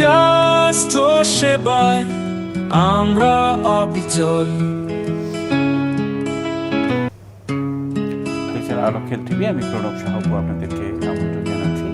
স্বাস্থ্য সেবায় আমরা অবিচল। আরও আলোকের টিভি আমি প্রণব সাহাবু আপনাদেরকে আমন্ত্রণ জানাচ্ছি।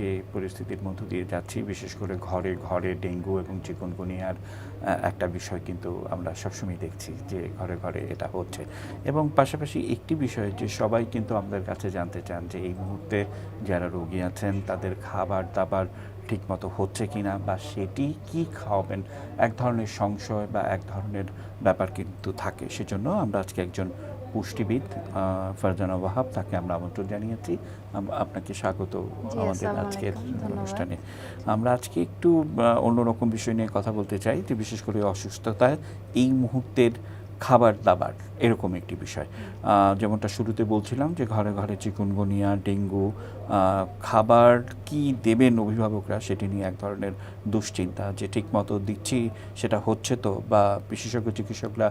যে পরিস্থিতির মধ্য দিয়ে যাচ্ছি, বিশেষ করে ঘরে ঘরে ডেঙ্গু এবং চিকনগুনিয়ার একটা বিষয় কিন্তু আমরা সবসময় দেখছি যে ঘরে ঘরে এটা হচ্ছে। এবং পাশাপাশি একটি বিষয় যে সবাই কিন্তু আমাদের কাছে জানতে চান যে এই মুহূর্তে যারা রোগী আছেন, তাদের খাবার দাবার ঠিকমতো হচ্ছে কিনা বা সেটি কি খাওয়াবেন, এক ধরনের সংশয় বা এক ধরনের ব্যাপার কিন্তু থাকে। সেজন্য আমরা আজকে একজন পুষ্টিবিদ আহ, ফারজানা ওয়াহাব তাকে আমরা আমন্ত্রণ জানিয়েছি। আপনাকে স্বাগত আমাদের আজকের অনুষ্ঠানে। আমরা আজকে একটু অন্যরকম বিষয় নিয়ে কথা বলতে চাই যে বিশেষ করে অসুস্থতায় এই মুহূর্তের খাবার দাবার, এরকম একটি বিষয়। যেমনটা শুরুতে বলছিলাম যে ঘরে ঘরে চিকুনগুনিয়া, ডেঙ্গু খাবার কি দেবেন অভিভাবকরা সেটি নিয়ে এক ধরনের দুশ্চিন্তা যে ঠিকমতো দিচ্ছি, সেটা হচ্ছে তো বা বিশেষজ্ঞ চিকিৎসকরা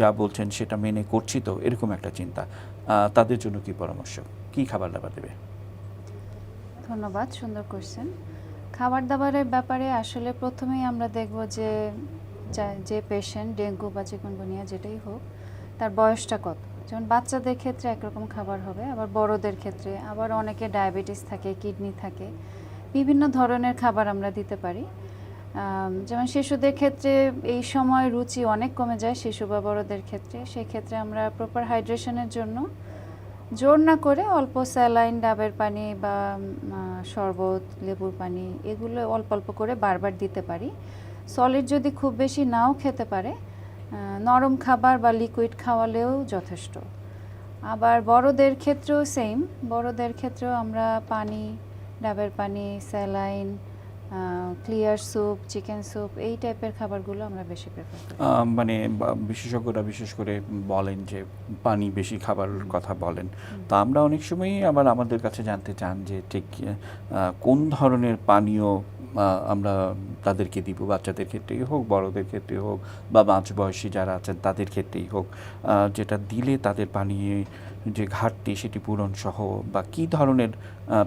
যা বলছেন সেটা মেনে করছি তো, এরকম একটা চিন্তা। তাদের জন্য কি পরামর্শ? কি খাবার দাবার দেবে? ধন্যবাদ, সুন্দর কোশ্চেন খাবার দাবারের ব্যাপারে আসলে প্রথমেই আমরা দেখব যে যা- পেশেন্ট ডেঙ্গু বা চিকুনগুনিয়া যেটাই হোক, তার বয়সটা কত? যেমন বাচ্চাদের ক্ষেত্রে একরকম খাবার হবে, আবার বড়দের ক্ষেত্রে, আবার অনেকে ডায়াবেটিস থাকে কিডনি থাকে, বিভিন্ন ধরনের খাবার আমরা দিতে পারি। যেমন শিশুদের ক্ষেত্রে এই সময় রুচি অনেক কমে যায়, শিশু বা বড়দের ক্ষেত্রে, সেক্ষেত্রে আমরা প্রপার হাইড্রেশনের জন্য জোর না করে অল্প স্যালাইন ডাবের পানি বা শরবত, লেবুর পানি, এগুলো অল্প অল্প করে বারবার দিতে পারি। সলিড যদি খুব বেশি নাও খেতে পারে নরম খাবার বা লিকুইড খাওয়ালেও যথেষ্ট। আবার বড়দের ক্ষেত্রেও সেম বড়দের ক্ষেত্রেও আমরা পানি ডাবের পানি saline clear soup chicken soup এই টাইপের খাবারগুলো আমরা বেশি প্রেফার করি। মানে বিশেষজ্ঞরা বিশেষ করে বলেন যে পানি বেশি খাবার কথা বলেন। তা আমরা অনেক সময়ই আবার আমাদের কাছে জানতে চান যে ঠিক কোন ধরনের পানীয় আমরা তাদেরকে দিব, বাচ্চাদের ক্ষেত্রেই হোক, বড়দের ক্ষেত্রেই হোক, বা মাঝ বয়সী যারা আছেন তাদের ক্ষেত্রেই হোক যেটা দিলে তাদের পানীয় যে ঘাটতি সেটি পূরণ সহ, বা কি ধরনের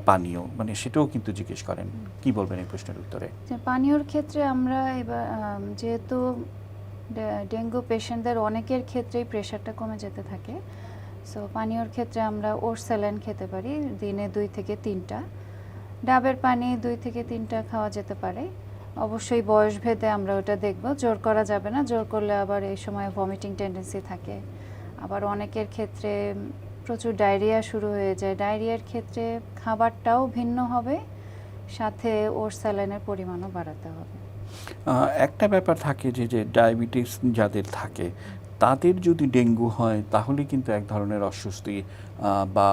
পানীয় মানে সেটাও কিন্তু জিজ্ঞেস করেন। কি বলবেন এই প্রশ্নের উত্তরে? পানীয়র ক্ষেত্রে আমরা এবার যেহেতু ডেঙ্গু পেশেন্টদের অনেকের ক্ষেত্রেই প্রেশারটা কমে যেতে থাকে সো পানীয়র ক্ষেত্রে আমরা ওর স্যালাইন খেতে পারি, দিনে দুই থেকে তিনটা। ডাবের পানি দুই থেকে তিনটা খাওয়া যেতে পারে। অবশ্যই বয়স ভেদে আমরা ওটা দেখব। জোর করা যাবে না। জোর করলে আবার এই সময় ভমিটিং টেন্ডেন্সি থাকে। আবার অনেকের ক্ষেত্রে প্রচুর ডায়রিয়া শুরু হয়ে যায়। ডায়রিয়ার ক্ষেত্রে খাবারটাও ভিন্ন হবে। সাথে ওর স্যালাইনের পরিমাণও বাড়াতে হবে। একটা ব্যাপার থাকে যে যে ডায়াবেটিস যাদের থাকে তাদের যদি ডেঙ্গু হয় তাহলে কিন্তু এক ধরনের অস্বস্তি বা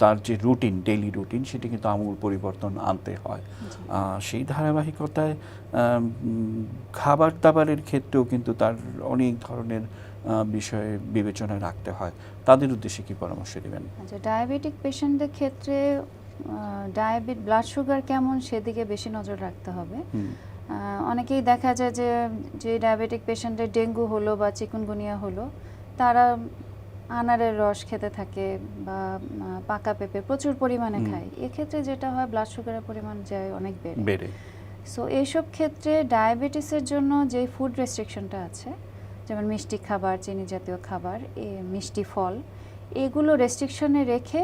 তার যে রুটিন ডেইলি রুটিন সেটি কিন্তু আমূল পরিবর্তন আনতে হয়। সেই ধারাবাহিকতায় খাবার দাবারের ক্ষেত্রেও কিন্তু তার অনেক ধরনের বিষয়ে বিবেচনায় রাখতে হয়। তাদের উদ্দেশ্যে কি পরামর্শ দেবেন? আচ্ছা ডায়াবেটিক পেশেন্টদের ক্ষেত্রে ডায়াবেট ব্লাড সুগার কেমন সেদিকে বেশি নজর রাখতে হবে। অনেকেই দেখা যায় যে যে ডায়াবেটিক পেশেন্টের ডেঙ্গু হলো বা চিকুনগুনিয়া হলো তারা আনারের রস খেতে থাকে বা পাকা পেঁপে প্রচুর পরিমাণে খায়। এক্ষেত্রে যেটা হয় ব্লাড সুগারের পরিমাণ যায় অনেক বেড়ে। বেড়ে। সো এইসব ক্ষেত্রে ডায়াবেটিসের জন্য যে ফুড রেস্ট্রিকশনটা আছে যেমন মিষ্টি খাবার চিনি জাতীয় খাবার এ মিষ্টি ফল এগুলো রেস্ট্রিকশনে রেখে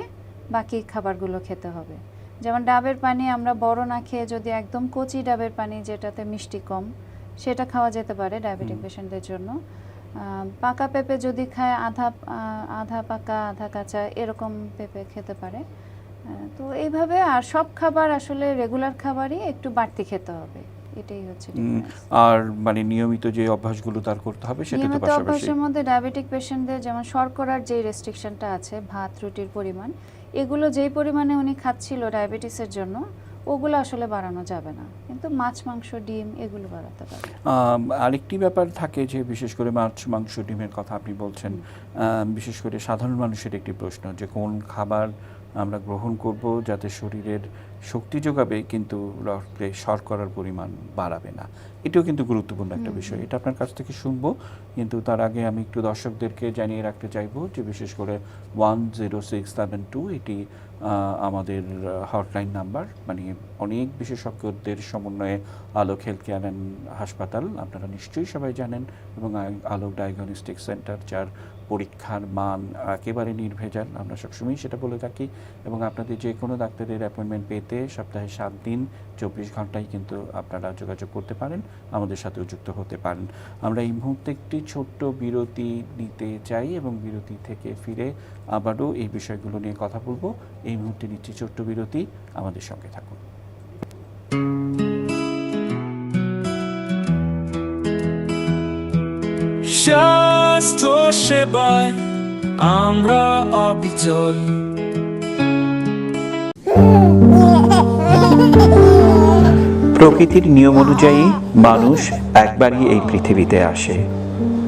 বাকি খাবারগুলো খেতে হবে। যেমন ডাবের পানি আমরা বড় না খেয়ে যদি একদম কচি ডাবের পানি যেটাতে মিষ্টি কম সেটা খাওয়া যেতে পারে ডায়াবেটিক। পেশেন্টদের জন্য। পাকা পেঁপে যদি খায় আধা আধা পাকা আধা কাঁচা এরকম পেঁপে খেতে পারে। তো এইভাবে আর সব খাবার আসলে রেগুলার খাবারই একটু বাড়তি খেতে হবে। এটাই হচ্ছে আর মানে নিয়মিত যে অভ্যাসগুলো তার করতে হবে সেটা তো পাশাপাশি অভ্যাসের মধ্যে ডায়াবেটিক পেশেন্টদের যেমন শর্করার যে রেস্ট্রিকশনটা আছে ভাত রুটির পরিমাণ এগুলো যেই পরিমাণে উনি খাচ্ছিল ডায়াবেটিসের জন্য ওগুলো আসলে বাড়ানো যাবে না। কিন্তু মাছ মাংস ডিম এগুলো বাড়াতে পারে। আরেকটি ব্যাপার থাকে যে বিশেষ করে মাছ মাংস ডিমের কথা আপনি বলছেন বিশেষ করে সাধারণ মানুষের একটি প্রশ্ন যে কোন খাবার আমরা গ্রহণ করব যাতে শরীরের শক্তি যোগাবে কিন্তু রক্তে শর্করার পরিমাণ বাড়াবে না। এটাও কিন্তু গুরুত্বপূর্ণ একটা বিষয়। এটা আপনার কাছ থেকে শুনব কিন্তু তার আগে আমি একটু দর্শকদেরকে জানিয়ে রাখতে চাইব যে বিশেষ করে one zero six seven two এটি আমাদের হটলাইন নাম্বার। মানে অনেক বিশেষজ্ঞদের সমন্বয়ে আলোক হেলথ কেয়ার অ্যান্ড হাসপাতাল আপনারা নিশ্চয়ই সবাই জানেন এবং আলোক ডায়াগনস্টিক সেন্টার যার পরীক্ষার মান একেবারে নির্ভেজাল। আমরা সবসময়ই সেটা বলে থাকি এবং আপনাদের যে কোনো ডাক্তারের অ্যাপয়েন্টমেন্ট পেতে সপ্তাহে সাত দিন, চব্বিশ ঘন্টায় কিন্তু আপনারা যোগাযোগ করতে পারেন, আমাদের সাথেও যুক্ত হতে পারেন। আমরা এই মুহূর্তে একটি ছোট্ট বিরতি নিতে চাই এবং বিরতি থেকে ফিরে আবারও এই বিষয়গুলো নিয়ে কথা বলব। এই মুহূর্তে নিচ্ছি ছোট্ট বিরতি, আমাদের সঙ্গে থাকুন। স্বাস্থ্য সেবায় আমরা অবিচল। প্রকৃতির নিয়ম অনুযায়ী মানুষ একবারই এই পৃথিবীতে আসে।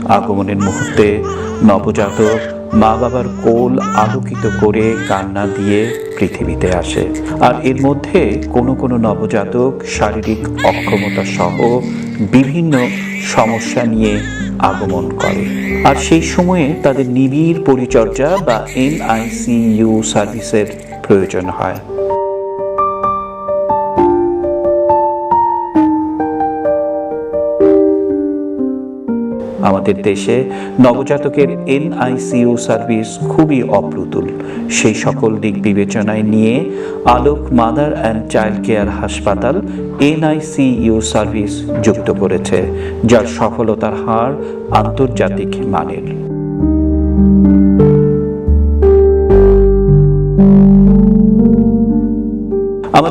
আগমনের মুহূর্তে নবজাতক মা বাবার কোল আলোকিত করে কান্না দিয়ে পৃথিবীতে আসে। আর এর মধ্যে কোনো কোনো নবজাতক শারীরিক অক্ষমতা সহ বিভিন্ন সমস্যা নিয়ে আগমন করে। আর সেই সময়ে তাদের নিবিড় পরিচর্যা বা এনআইসিইউ সার্ভিসের প্রয়োজন হয়। আমাদের দেশে নবজাতকের এনআইসিইউ সার্ভিস খুবই অপ্রতুল। সেই সকল দিক বিবেচনায় নিয়ে Alok, mother and child care হাসপাতাল এনআইসিইউ সার্ভিস যুক্ত করেছে, যার সফলতার হার আন্তর্জাতিক মানের।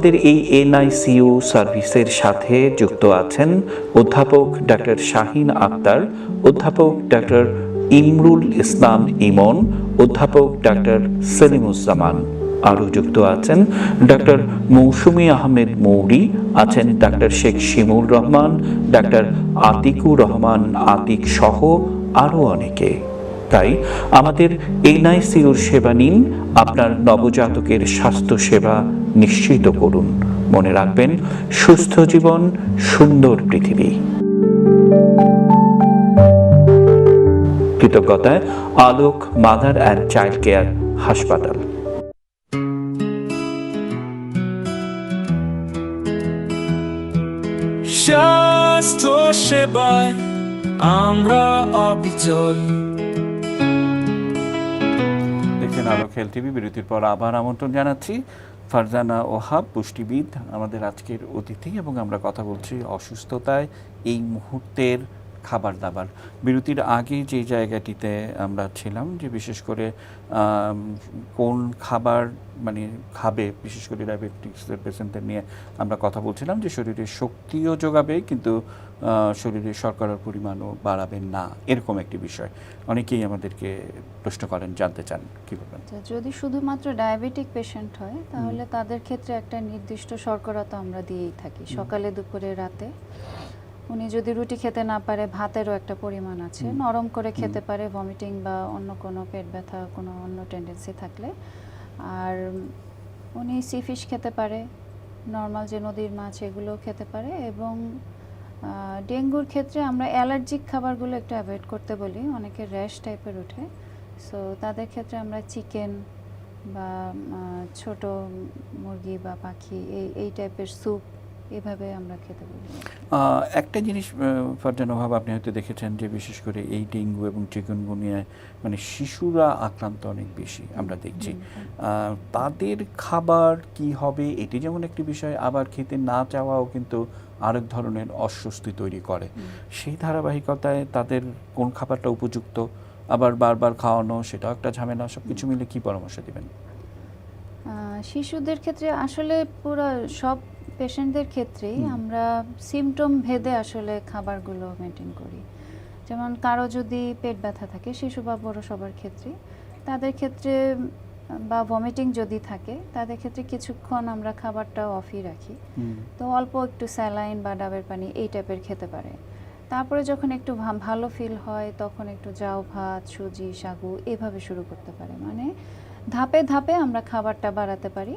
আমাদের এই এনআইসিইউ সার্ভিসের সাথে যুক্ত আছেন অধ্যাপক ডক্টর শাহিন আক্তার, অধ্যাপক ডক্টর ইমরুল ইসলাম ইমন, অধ্যাপক ডক্টর সেলিমুজ্জামান। আরও যুক্ত আছেন ডক্টর মৌসুমী আহমেদ মৌরি, আছেন ডক্টর শেখ শিমুল রহমান ডক্টর আতিকুর রহমান আতিক সহ আরও অনেকে। তাই আমাদের এনআইসিউর সেবা নিন, আপনার নবজাতকের স্বাস্থ্য সেবা নিশ্চিত করুন। মনে রাখবেন সুস্থ জীবন সুন্দর পৃথিবী। কৃতজ্ঞতায় Alok mother and child care হাসপাতাল। স্বাস্থ্য সেবায় আমরা অবিচল। দেখছেন আলোক হেলথ টিভি বিরতির পর আবার আমন্ত্রণ জানাচ্ছি ফারজানা ওহাব পুষ্টিবিদ আমাদের আজকের অতিথি এবং আমরা কথা বলছি অসুস্থতায় এই মুহূর্তের খাবার দাবার বিরতির আগে যে জায়গাটিতে আমরা ছিলাম যে বিশেষ করে কোন খাবার মানে খাবে বিশেষ করে ডায়াবেটিক্সের পেশেন্টদের নিয়ে আমরা কথা বলছিলাম যে শরীরে শক্তিও যোগাবে কিন্তু শরীরে শর্করার পরিমাণও বাড়াবে না এরকম একটি বিষয়। অনেকেই আমাদেরকে প্রশ্ন করেন জানতে চান কী বলবেন? আচ্ছা, যদি শুধুমাত্র ডায়াবেটিক পেশেন্ট হয় তাহলে তাদের ক্ষেত্রে একটা নির্দিষ্ট শর্করা তো আমরা দিয়েই থাকি সকালে দুপুরে রাতে। উনি যদি রুটি খেতে না পারে ভাতেরও একটা পরিমাণ আছে। নরম করে খেতে পারে ভমিটিং বা অন্য কোনো পেট ব্যথা কোনো অন্য টেন্ডেন্সি থাকলে। আর উনি সি ফিশ খেতে পারে নর্মাল যে নদীর মাছ এগুলো খেতে পারে এবং ডেঙ্গুর ক্ষেত্রে আমরা অ্যালার্জিক খাবারগুলো একটু অ্যাভয়েড করতে বলি অনেকে র্যাশ টাইপের ওঠে। সো তাদের ক্ষেত্রে আমরা চিকেন বা ছোট মুরগি বা পাখি এই এই টাইপের স্যুপ এভাবে আমরা খেতে বলি একটা জিনিস ফারজান অভাব আপনি হয়তো দেখেছেন যে বিশেষ করে এই ডেঙ্গু এবং চিকুনগুনিয়ায় মানে শিশুরা আক্রান্ত অনেক বেশি আমরা দেখছি। তাদের খাবার কি হবে এটি যেমন একটি বিষয় আবার খেতে না চাওয়াও কিন্তু আরেক ধরনের অস্বস্তি তৈরি করে। সেই ধারাবাহিকতায় তাদের কোন খাবারটা উপযুক্ত আবার বারবার খাওয়ানো সেটাও একটা ঝামেলা সব কিছু মিলে কি পরামর্শ দিবেন? শিশুদের ক্ষেত্রে আসলে পুরো সব পেশেন্টদের ক্ষেত্রেই আমরা সিমটম ভেদে আসলে খাবারগুলো মেনটেন করি। যেমন কারও যদি পেট ব্যথা থাকে শিশু বা বড় সবার ক্ষেত্রে তাদের ক্ষেত্রে বা ভমিটিং যদি থাকে তাদের ক্ষেত্রে কিছুক্ষণ আমরা খাবারটা অফই রাখি। তো অল্প একটু স্যালাইন বা ডাবের পানি এই টাইপের খেতে পারে। তারপরে যখন একটু ভালো ফিল হয় তখন একটু জাউ ভাত সুজি সাগু এভাবে শুরু করতে পারে। মানে ধাপে ধাপে আমরা খাবারটা বাড়াতে পারি।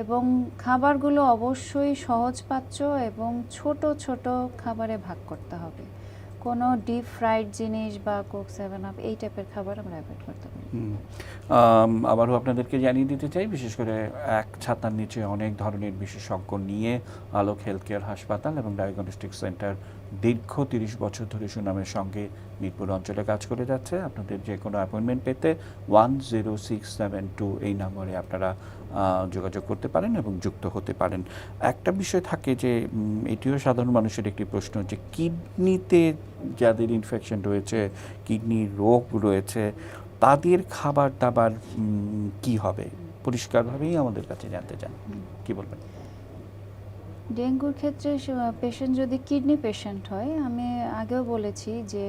এবং খাবারগুলো অবশ্যই সহজপাচ্য এবং ছোট ছোট খাবারে ভাগ করতে হবে। কোনো ডিপ ফ্রাইড জিনিস বা কোক সেভেন আপ এই টাইপের খাবার আমরা অ্যাভয়েড করতে পারি। আবারও আপনাদেরকে জানিয়ে দিতে চাই, বিশেষ করে এক ছাতার নিচে অনেক ধরনের বিশেষজ্ঞ নিয়ে আলোক হেলথ কেয়ার হাসপাতাল এবং ডায়াগনস্টিক সেন্টার দীর্ঘ তিরিশ বছর ধরে সুনামের সঙ্গে মিরপুর অঞ্চলে কাজ করে যাচ্ছে। আপনাদের যে কোনো অ্যাপয়েন্টমেন্ট পেতে one zero six seven two এই নম্বরে আপনারা যোগাযোগ করতে পারেন এবং যুক্ত হতে পারেন। একটা বিষয় থাকে যে এটিও সাধারণ মানুষের একটি প্রশ্ন যে, কিডনিতে যাদের ইনফেকশন রয়েছে কিডনির রোগ রয়েছে, তাদের খাবার দাবার কি হবে? পরিষ্কারভাবেই আমাদের কাছে জানতে চান। কি বলবেন? ডেঙ্গুর ক্ষেত্রে পেশেন্ট যদি কিডনি পেশেন্ট হয় আমি আগেও বলেছি যে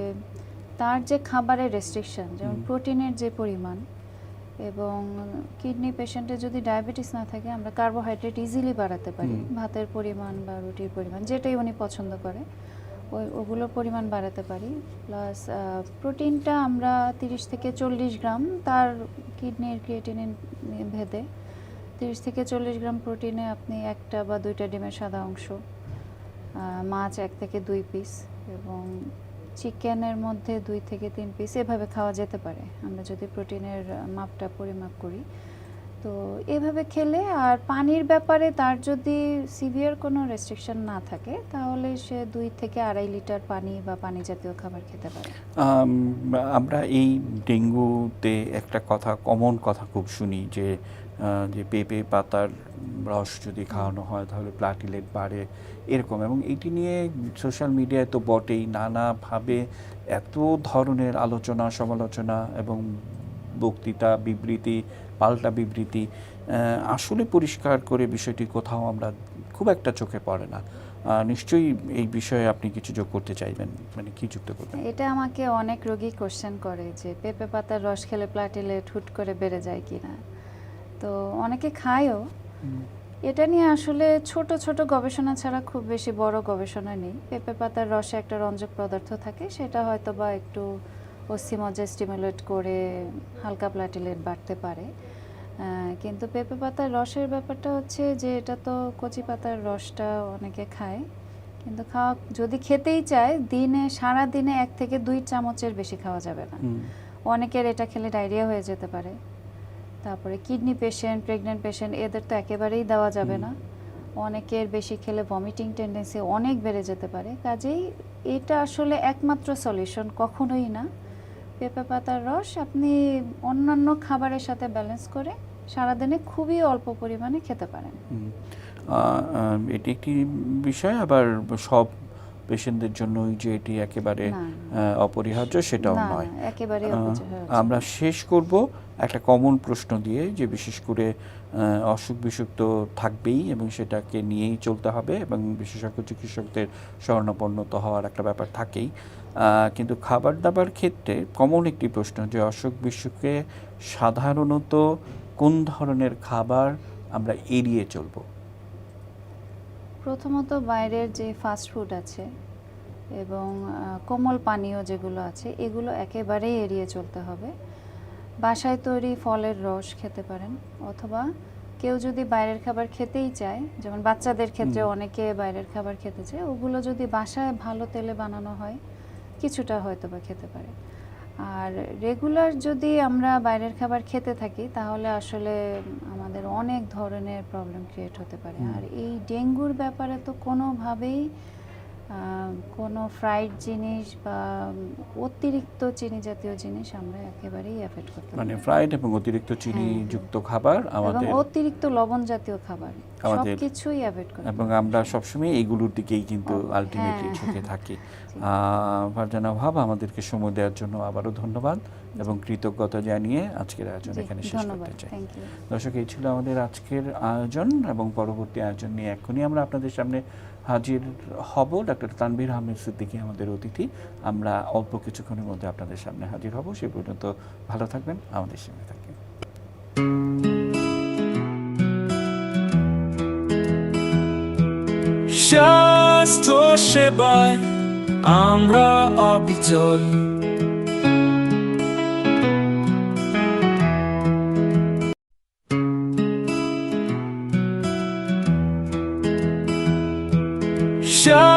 তার যে খাবারের রেস্ট্রিকশন যেমন প্রোটিনের যে পরিমাণ এবং কিডনি পেশেন্টের যদি ডায়াবেটিস না থাকে আমরা কার্বোহাইড্রেট ইজিলি বাড়াতে পারি। ভাতের পরিমাণ বা রুটির পরিমাণ যেটাই উনি পছন্দ করে ওই ওগুলোর পরিমাণ বাড়াতে পারি। প্লাস প্রোটিনটা আমরা তিরিশ থেকে চল্লিশ গ্রাম তার কিডনির ক্রিয়েটিনিন ভেদে তিরিশ থেকে চল্লিশ গ্রাম প্রোটিনে আপনি একটা বা দুইটা ডিমের সাদা অংশ মাছ এক থেকে দুই পিস এবং চিকেনের মধ্যে দুই থেকে তিন পিস এভাবে খাওয়া যেতে পারে। আমরা যদি প্রোটিনের মাপটা পরিমাপ করি। তো এভাবে খেলে আর পানির ব্যাপারে তার যদি সিভিয়ার কোনো রেস্ট্রিকশন না থাকে, তাহলে সে দুই থেকে আড়াই লিটার পানি বা পানি জাতীয় খাবার খেতে পারে। আমরা এই ডেঙ্গুতে একটা কথা কমন কথা খুব শুনি যে যে পেঁপে পাতার রস যদি খাওয়ানো হয় তাহলে প্লাটিলেট বাড়ে এরকম। এবং এটি নিয়ে সোশ্যাল মিডিয়ায় তো বটেই নানাভাবে এত ধরনের আলোচনা সমালোচনা এবং বক্তৃতা বিবৃতি পাল্টা বিবৃতি আসলে পরিষ্কার করে বিষয়টি কোথাও আমরা খুব একটা চোখে পড়ে না। নিশ্চয়ই এই বিষয়ে আপনি কিছু যোগ করতে চাইবেন মানে কি যুক্ত করবেন? এটা আমাকে অনেক রোগী কোশ্চেন করে যে পেঁপে পাতার রস খেলে প্লাটিলেট হুট করে বেড়ে যায় কিনা। তো অনেকে খায়ও। এটা নিয়ে আসলে ছোট ছোট গবেষণা ছাড়া খুব বেশি বড় গবেষণা নেই। পেঁপে পাতার রসে একটা রঞ্জক পদার্থ থাকে সেটা হয়তো বা একটু অস্থিমজ্জা স্টিমুলেট করে হালকা প্লাটিলেট বাড়তে পারে। কিন্তু পেঁপে পাতার রসের ব্যাপারটা হচ্ছে যে এটা তো কচি পাতার রসটা অনেকে খায়। কিন্তু খাওয়া যদি খেতেই চায় দিনে সারা দিনে এক থেকে দুই চামচের বেশি খাওয়া যাবে না। অনেকের এটা খেলে ডায়রিয়া হয়ে যেতে পারে। তারপরে কিডনি পেশেন্ট প্রেগনেন্ট পেশেন্ট এদের তো একেবারেই দেওয়া যাবে না। অনেকের বেশি খেলে ভমিটিং টেন্ডেন্সি অনেক বেড়ে যেতে পারে। কাজেই এটা আসলে একমাত্র সলিউশন কখনোই না। পেঁপে পাতার রস আপনি অন্যান্য খাবারের সাথে ব্যালেন্স করে সারাদিনে খুবই অল্প পরিমাণে খেতে পারেন। এটি একটি বিষয় আবার সব পেশেন্টদের জন্যই যে এটি একেবারে অপরিহার্য সেটাও নয়। আমরা শেষ করব একটা কমন প্রশ্ন দিয়ে যে বিশেষ করে অসুখ বিসুখ তো থাকবেই এবং সেটাকে নিয়েই চলতে হবে এবং বিশেষজ্ঞ চিকিৎসকদের শরণাপন্নত হওয়ার একটা ব্যাপার থাকেই। কিন্তু খাবার দাবার ক্ষেত্রে কমন একটি প্রশ্ন যে অসুখ বিসুখে সাধারণত কোন ধরনের খাবার আমরা এড়িয়ে চলবো? প্রথমত বাইরের যে ফাস্ট ফুড আছে এবং কোমল পানীয় যেগুলো আছে এগুলো একেবারেই এড়িয়ে চলতে হবে। বাসায় তৈরি ফলের রস খেতে পারেন অথবা কেউ যদি বাইরের খাবার খেতেই চায় যেমন বাচ্চাদের ক্ষেত্রে অনেকে বাইরের খাবার খেতে চায় ওগুলো যদি বাসায় ভালো তেলে বানানো হয় কিছুটা হয়তো বা খেতে পারে। আর রেগুলার যদি আমরা বাইরের খাবার খেতে থাকি তাহলে আসলে আমাদের অনেক ধরনের প্রবলেম ক্রিয়েট হতে পারে। আর এই ডেঙ্গুর ব্যাপারে তো কোনোভাবেই কোনো ফ্রাইড জিনিস বা অতিরিক্ত চিনি জাতীয় জিনিস আমরা একেবারেই অ্যাভয়েড করতে মানে ফ্রাইড এবং অতিরিক্ত চিনি হ্যাঁ। যুক্ত খাবার আমাদের অতিরিক্ত লবণ জাতীয় খাবার আমাদের- সবকিছুই অ্যাভয়েড করতে এবং আমরা সবসময় এইগুলোর দিকেই কিন্তু আলটিমেটলি হ্যাঁ। ঝুঁকে থাকি। ফারজানা ভাব আমাদেরকে সময় দেওয়ার জন্য আবারও ধন্যবাদ এবং কৃতজ্ঞতা জানিয়ে আজকের আয়োজন এখানে শেষ করতে চাই। দর্শক এই ছিল আমাদের আজকের আয়োজন এবং পরবর্তী আয়োজন নিয়ে এখনই আমরা আপনাদের সামনে হাজির হব। ডক্টর তানবির আহমেদ সিদ্দিকী আমাদের অতিথি। আমরা অল্প কিছুক্ষণের মধ্যে আপনাদের সামনে হাজির হব। সে পর্যন্ত ভালো থাকবেন। আমাদের সঙ্গে থাকবেন। স্বাস্থ্য সেবায় আমরা অবিচল।